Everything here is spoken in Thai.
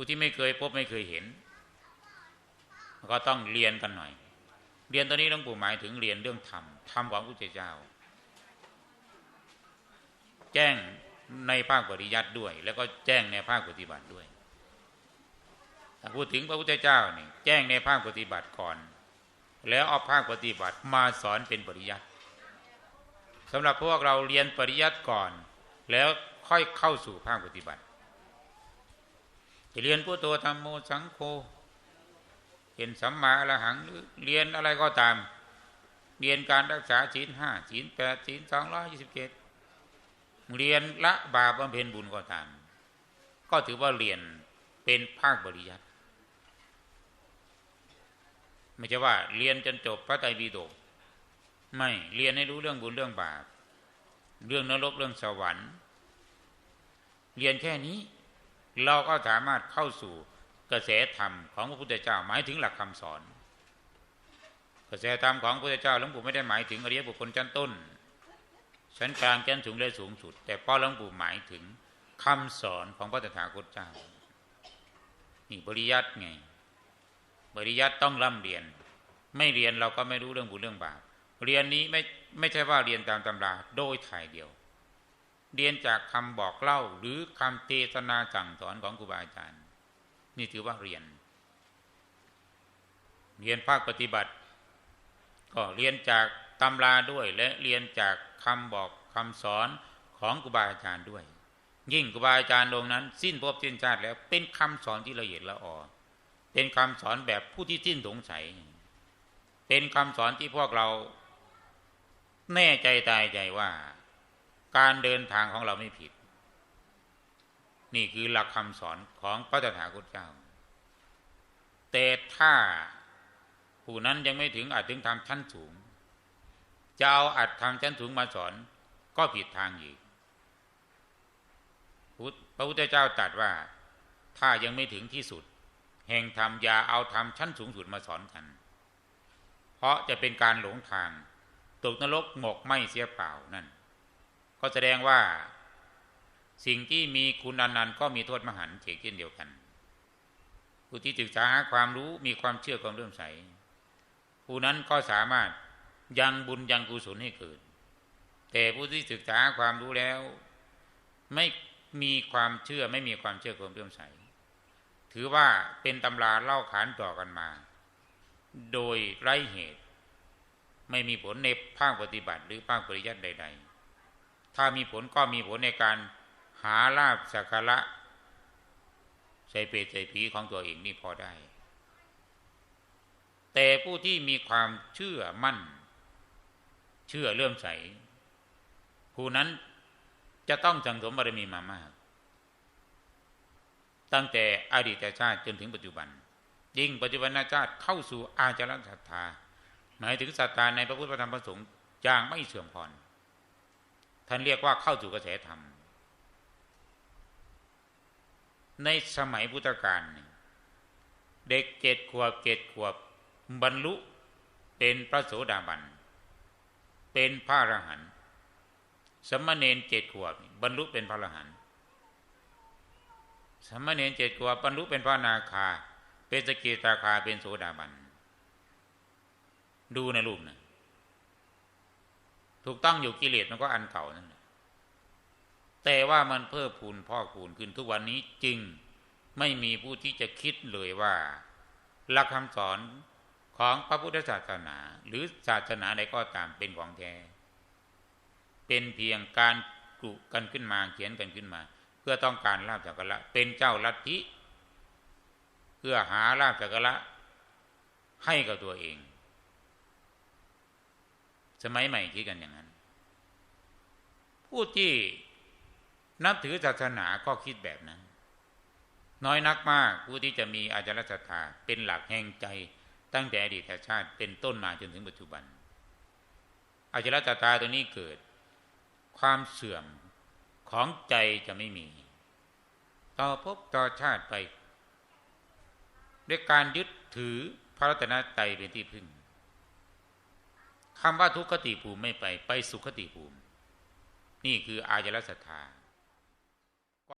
ผู้ที่ไม่เคยพบไม่เคยเห็น ก็ต้องเรียนกันหน่อย เรียนตอนนี้หลวงปู่หมายถึงเรียนเรื่องธรรมธรรมของพระพุทธเจ้า แจ้งในภาคปริยัติด้วย แล้วก็แจ้งในภาคปฏิบัติด้วยถ้าพูดถึงพระพุทธเจ้านี่แจ้งในภาคปฏิบัติก่อน แล้วเอาภาคปฏิบัติมาสอนเป็นปริยัติสำหรับพวกเราเรียนปริยัติก่อน แล้วค่อยเข้าสู่ภาคปฏิบัติ จะเรียนพุทโธธรรมโมสังโฆเห็นสัมมาอรหังหรือเรียนอะไรก็ตาม เรียนการรักษาศีลห้าศีลแปดศีลสองร้อยยี่สิบเจ็ดเรียนละบาปบำเพ็ญบุญก็ตาม ก็ถือว่าเรียนเป็นภาคบริยัติไม่ใช่ว่าเรียนจนจบพระไตรปิฎกไม่เรียนให้รู้เรื่องบุญเรื่องบาป เรื่องนรกเรื่องสวรรค์ เรียนแค่นี้ เราก็สามารถเข้าสู่กระแสธรรมของพระพุทธเจ้าหมายถึงหลักคำสอน กระแสธรรมของพระพุทธเจ้าหลวงปู่ไม่ได้หมายถึงอริยบุคคลชั้นต้น ชั้นกลางชั้นสูงและสูงสุด แต่พ่อหลวงปู่หมายถึงคำสอนของพระตถาคตเจ้านี่บริยัติไงบริยัติต้องร่ำเรียน ไม่เรียนเราก็ไม่รู้เรื่องบุญเรื่องบาปเรียนนี้ไม่ไม่ใช่ว่าเรียนตามตำราโดยถ่ายเดียว เรียนจากคำบอกเล่าหรือคำเทศนาสั่งสอนของครูบาอาจารย์ นี่ถือว่าเรียน เรียนภาคปฏิบัติ ก็เรียนจากตำราด้วย และเรียนจากคำบอกคำสอนของครูบาอาจารย์ด้วย ยิ่งครูบาอาจารย์องค์นั้น สิ้นภพสิ้นชาติแล้วเป็นคำสอนที่ละเอียดละออเป็นคำสอนแบบผู้ที่สิ้นสงสัย เป็นคำสอนที่พวกเราแน่ใจตายใจว่า การเดินทางของเราไม่ผิด นี่คือหลักคำสอนของพระตถาคตเจ้า แต่ถ้าผู้นั้นยังไม่ถึงอาจถึงทำชั้นสูงจะเอาอัดทำชั้นสูงมาสอนก็ผิดทางอีกพระพุทธเจ้าตรัสว่า ถ้ายังไม่ถึงที่สุด แห่งธรรมอย่าเอาธรรมชั้นสูงสุดมาสอนกัน เพราะจะเป็นการหลงทางตกนรกหมกไม่เสียเปล่านั่น ก็แสดงว่าสิ่งที่มีคุณอนันต์ก็มีโทษมหันต์เช่นเดียวกัน ผู้ที่ศึกษาหาความรู้มีความเชื่อความเรื่อมใส ผู้นั้นก็สามารถยังบุญยังกุศลให้เกิด แต่ผู้ที่ศึกษาความรู้แล้ว ไม่มีความเชื่อไม่มีความเชื่อความเรื่อมใส ถือว่าเป็นตำราเล่าขานต่อกันมา โดยไร้เหตุ ไม่มีผลในภาคปฏิบัติหรือภาคปริยัติใด ๆ ถ้ามีผลก็มีผลในการหาลาบสักการะใส่เปรตใส่ผีของตัวเองนี่พอได้ แต่ผู้ที่มีความเชื่อมั่น เชื่อเลื่อมใส ผู้นั้นจะต้องสังสมบารมีมามาก ตั้งแต่อดีตชาติจนถึงปัจจุบัน ยิ่งปัจจุบันชาติเข้าสู่อาจารศรัทธา หมายถึงศรัทธาในพระพุทธธรรมพระสงฆ์อย่างไม่เสื่อมผ่อน ท่านเรียกว่าเข้าสู่กระแสธรรม ในสมัยพุทธกาลเด็กเจ็ดขวบเจ็ดขวบบรรลุเป็นพระโสดาบัน เป็นพระอรหันต์สมณเณรเจ็ดขวบบรรลุเป็นพระอรหันต์สมณเณรเจ็ดขวบบรรลุเป็นพระนาคา เป็นสกิตาคาเป็นโสดาบัน ดูในรูปนะ ถูกต้องอยู่กิเลสมันก็อันเก่านั่นแหละแต่ว่ามันเพิ่มพูนพ่อคูณขึ้นทุกวันนี้จึงไม่มีผู้ที่จะคิดเลยว่า หลักคำสอนของพระพุทธศาสนา หรือศาสนาใดก็ตามเป็นของแท้เป็นเพียงการกลุกันขึ้นมาเขียนกันขึ้นมา เพื่อต้องการลาบสักการะเป็นเจ้าลัทธิเพื่อหาลาบสักการะให้กับตัวเอง สมัยใหม่คิดกันอย่างนั้น ผู้ที่นับถือศาสนาก็คิดแบบนั้น น้อยนักมากผู้ที่จะมีอาจารย์ศรัทธาเป็นหลักแห่งใจตั้งแต่อดีตชาติเป็นต้นมาจนถึงปัจจุบัน อาจารย์ศรัทธาตัวนี้เกิด ความเสื่อมของใจจะไม่มี ต่อพบต่อชาติไป ด้วยการยึดถือพระรัตนตรัยเป็นที่พึ่ง คำว่าทุกขติภูมิไม่ไปไปสุขติภูมิ นี่คืออายรศรัทธา